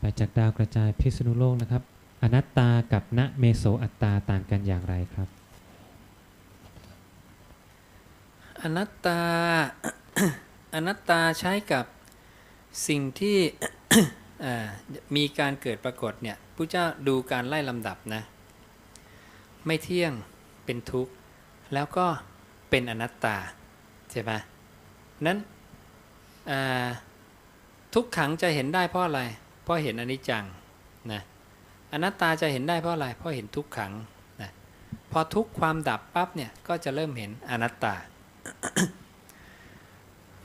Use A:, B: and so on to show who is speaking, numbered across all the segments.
A: ไปจากดาวกระจายพิษณุโลกนะครับ อนัตตากับณเมโสอัตตาต่างกันอย่างไรครับ
B: อนัตตาอนัตตาใช้กับสิ่งที่มีการเกิดปรากฏเนี่ยพระเจ้าดูการไล่ลำดับนะ ไม่เที่ยงเป็นทุกข์ แล้วก็เป็นอนัตตา ใช่ไหมนั้นทุกขังจะเห็นได้เพราะอะไร เพราะเห็นอนิจจังนะอนัตตาจะเห็นได้เพราะอะไร เพราะเห็นทุกขังนะพอทุกความดับปั๊บเนี่ยก็จะเริ่มเห็นอนัตตา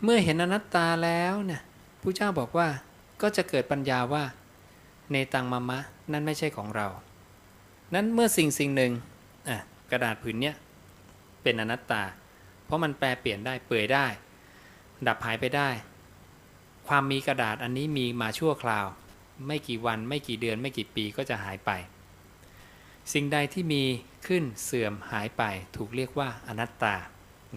B: เมื่อเห็นอนัตตาแล้วเนี่ยผู้เจ้าบอกว่าก็จะเกิดปัญญาว่าเนตังมามะนั่นไม่ใช่ของเรา นั้นเมื่อสิ่งสิ่งหนึ่งกระดาษผืนเนี้ยเป็นอนัตตา เพราะมันแปลเปลี่ยนได้เปื่อยได้ ดับหายไปได้ ความมีกระดาษอันนี้มีมาชั่วคราว ไม่กี่วัน ไม่กี่เดือน ไม่กี่ปีก็จะหายไป สิ่งใดที่มีขึ้นเสื่อมหายไป ถูกเรียกว่าอนัตตา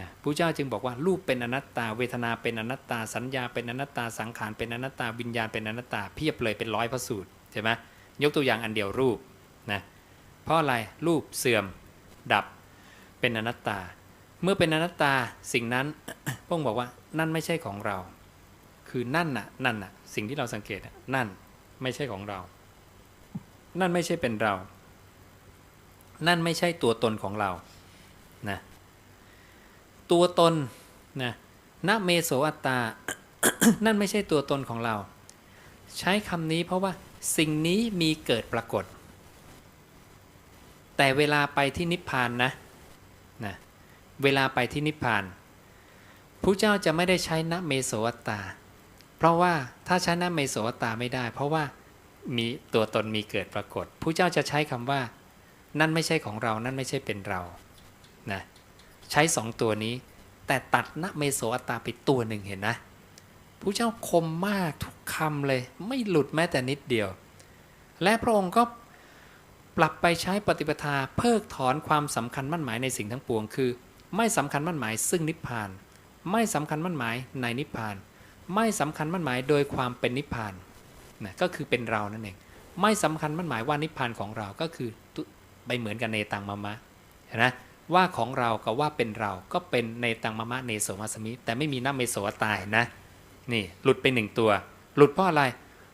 B: นะพระเจ้าจึงบอกว่ารูปเป็นอนัตตา เวทนาเป็นอนัตตา สัญญาเป็นอนัตตา สังขารเป็นอนัตตา วิญญาณเป็นอนัตตา เพียบเลยเป็นร้อยพระสูตรใช่ไหมยกตัวอย่างอันเดียวรูปนะเพราะอะไรรูปเสื่อมดับเป็นอนัตตา เมื่อเป็นอนัตตาสิ่งนั้นพระองค์บอกว่านั่นไม่ใช่ของเรา คือนั่นน่ะนั่นน่ะสิ่งที่เราสังเกตน่ะนั่น ไม่ใช่ของเรา นั่นไม่ใช่เป็นเรา นั่นไม่ใช่ตัวตนของเรานะตัวตนนะนเมโสอัตตา นั่นไม่ใช่ตัวตนของเรา ใช้คำนี้เพราะว่าสิ่งนี้มีเกิดปรากฏ แต่เวลาไปที่นิพพานนะนะเวลาไปที่นิพพานพระเจ้าจะไม่ได้ใช้นเมโสอัตตา ราะว่าถ้าใช้นเมโสอัตตาไม่ได้ เพราะว่ามีตัวตนมีเกิดปรากฏพระเจ้าจะใช้คำว่า นั่นไม่ใช่ของเรา นั่นไม่ใช่เป็นเรานะใช้สองตัวนี้ แต่ตัดนเมโสอัตตาไปตัวหนึ่งเห็นนะพระเจ้าคมมากทุกคำเลย ไม่หลุดแม้แต่นิดเดียว และพระองค์ก็ปรับไปใช้ปฏิปทาเพิกถอนความสำคัญมั่นหมายในสิ่งทั้งปวง คือ ไม่สำคัญมั่นหมายซึ่งนิพพาน ไม่สำคัญมั่นหมายในนิพพาน ไม่สำคัญมั่นหมายโดยความเป็นนิพพานนะก็คือเป็นเรานั่นเองไม่สำคัญมั่นหมายว่านิพพานของเราก็คือไปเหมือนกันในตังมามะเห็นไหมว่าของเรากับว่าเป็นเราก็เป็นในตังมามะเนโสมาสมิ แต่ไม่มีน้าเมโสตายนะนี่หลุดไปหนึ่งตัว หลุดเพราะอะไร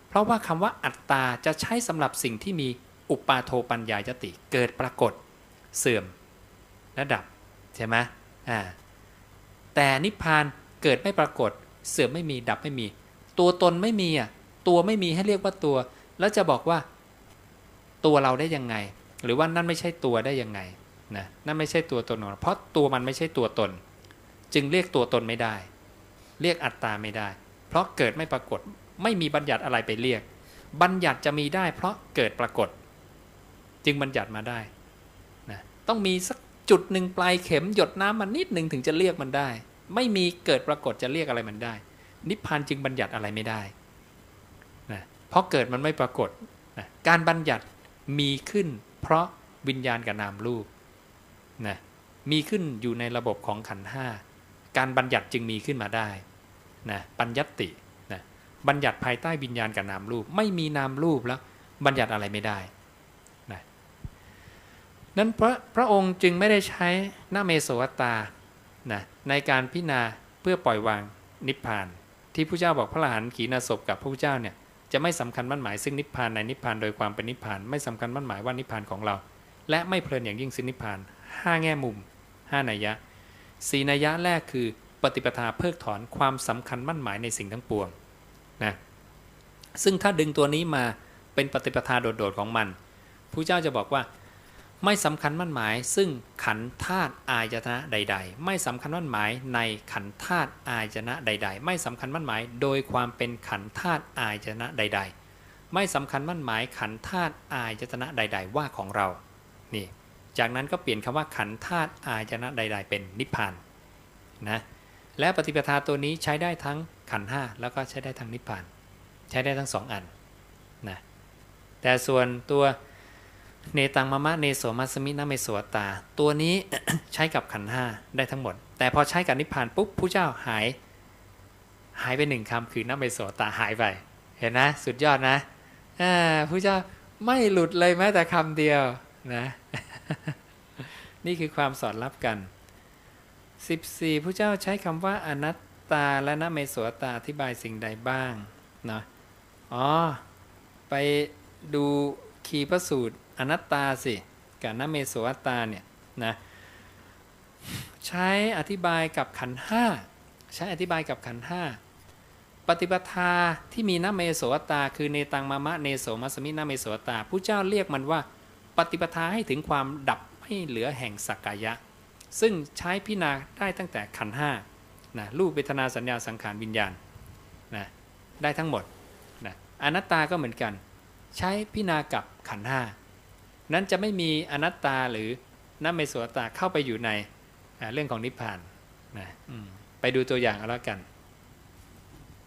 B: เพราะว่าคำว่าอัตตาจะใช้สำหรับสิ่งที่มีอุปาโทปัญญายติเกิดปรากฏเสื่อมและดับใช่ไหมอ่าแต่นิพพานเกิดไม่ปรากฏ เสื่อมไม่มีดับไม่มี ตัวตนไม่มีอะตัวไม่มีให้เรียกว่าตัว แล้วจะบอกว่า ตัวเราได้ยังไง หรือว่านั่นไม่ใช่ตัวได้ยังไงนะนั่นไม่ใช่ตัวตนของเพราะตัวมันไม่ใช่ตัวตน จึงเรียกตัวตนไม่ได้ เรียกอัตตาไม่ได้ เพราะเกิดไม่ปรากฏไม่มีบัญญัติอะไรไปเรียก บัญญัติจะมีได้ เพราะเกิดปรากฏ จึงบัญญัติมาได้นะต้องมีสักจุดหนึ่งปลายเข็มหยดน้ำมันนิดหนึ่งถึงจะเรียกมันได้ ไม่มีเกิดปรากฏจะเรียกอะไรมันได้ นิพพานจึงบัญญัติอะไรไม่ได้นะเพราะเกิดมันไม่ปรากฏนะการบัญญัติมีขึ้น เพราะวิญญาณกับนามรูปนะมีขึ้นอยู่ในระบบของขันธ์ห้าการบัญญัติจึงมีขึ้นมาได้นะปัญญัตินะบัญญัติภายใต้วิญญาณกับนามรูป ไม่มีนามรูปแล้วบัญญัติอะไรไม่ได้นะนั้นพระพระองค์จึงไม่ได้ใช้นาเมโสวตา นะในการพิจารณาเพื่อปล่อยวางนิพพาน ที่พระเจ้าบอกพระอรหันต์ขีณาสพกับพระพุทธเจ้าเนี่ยจะไม่สำคัญมั่นหมายซึ่งนิพพานในนิพพานโดยความเป็นนิพพานไม่สำคัญมั่นหมายว่านิพพานของเรา และไม่เพลินอย่างยิ่งซึ่งนิพพานห้าแง่มุมห้านัยยะสีนัยยะแรกคือปฏิปทาเพิกถอนความสำคัญมั่นหมายในสิ่งทั้งปวงนะซึ่งถ้าดึงตัวนี้มาเป็นปฏิปทาโดดๆของมันผู้เจ้าจะบอกว่า ไม่สำคัญมั่นหมาย ซึ่งขันธาตุอายตนะใด ๆ ไม่สำคัญมั่นหมายในขันธาตุอายตนะใด ๆ ไม่สำคัญมั่นหมาย โดยความเป็นขันธาตุอายตนะใด ๆ ไม่สำคัญมั่นหมายขันธาตุอายตนะใด ๆ ว่าของเรา นี่ จากนั้นก็เปลี่ยนคำว่าขันธาตุอายตนะใด ๆ เป็นนิพพานนะ และปฏิปทาตัวนี้ใช้ได้ทั้งขันห้าแล้วก็ใช้ได้ทั้งนิพพาน ใช้ได้ทั้งสองอันนะ แต่ส่วนตัว เนตังมะมะเนโสมัสมินะเมโสตา ตัวนี้ใช้กับขันห้าได้ทั้งหมด แต่พอใช้กับนิพพานปุ๊บผู้เจ้าหาย หายไปหนึ่งคำคือนะเมโสตาหายไป เห็นนะ สุดยอดนะอ่าพระเจ้าไม่หลุดเลยแม้แต่คำเดียวนะนี่คือความสอดรับกัน 14พระเจ้าใช้คำว่าอนัตตาและนเมโสตาอธิบายสิ่งใดบ้างเนาะอ๋อไปดู คีพระสูตรอนัตตาสิกับนเมโสอัตตาเนี่ยนะใช้อธิบายกับขันห้าใช้อธิบายกับขันห้าปฏิปทาที่มีนเมโสอัตตา คือเนตังมามะเนโสมัสมินเมโสอัตตาผู้เจ้าเรียกมันว่า ปฏิปทาให้ถึงความดับให้เหลือแห่งสักกายะ ซึ่งใช้พิจารณาได้ตั้งแต่ขันห้านะรูปเวทนาสัญญาสังขารวิญญาณนะได้ทั้งหมดนะอนัตตาก็เหมือนกัน ใช้พินากับขันห้านั้นจะไม่มีอนัตตาหรือนัมเมสวตาเข้าไปอยู่ในเรื่องของนิพพานนะไปดูตัวอย่างเอาแล้วกัน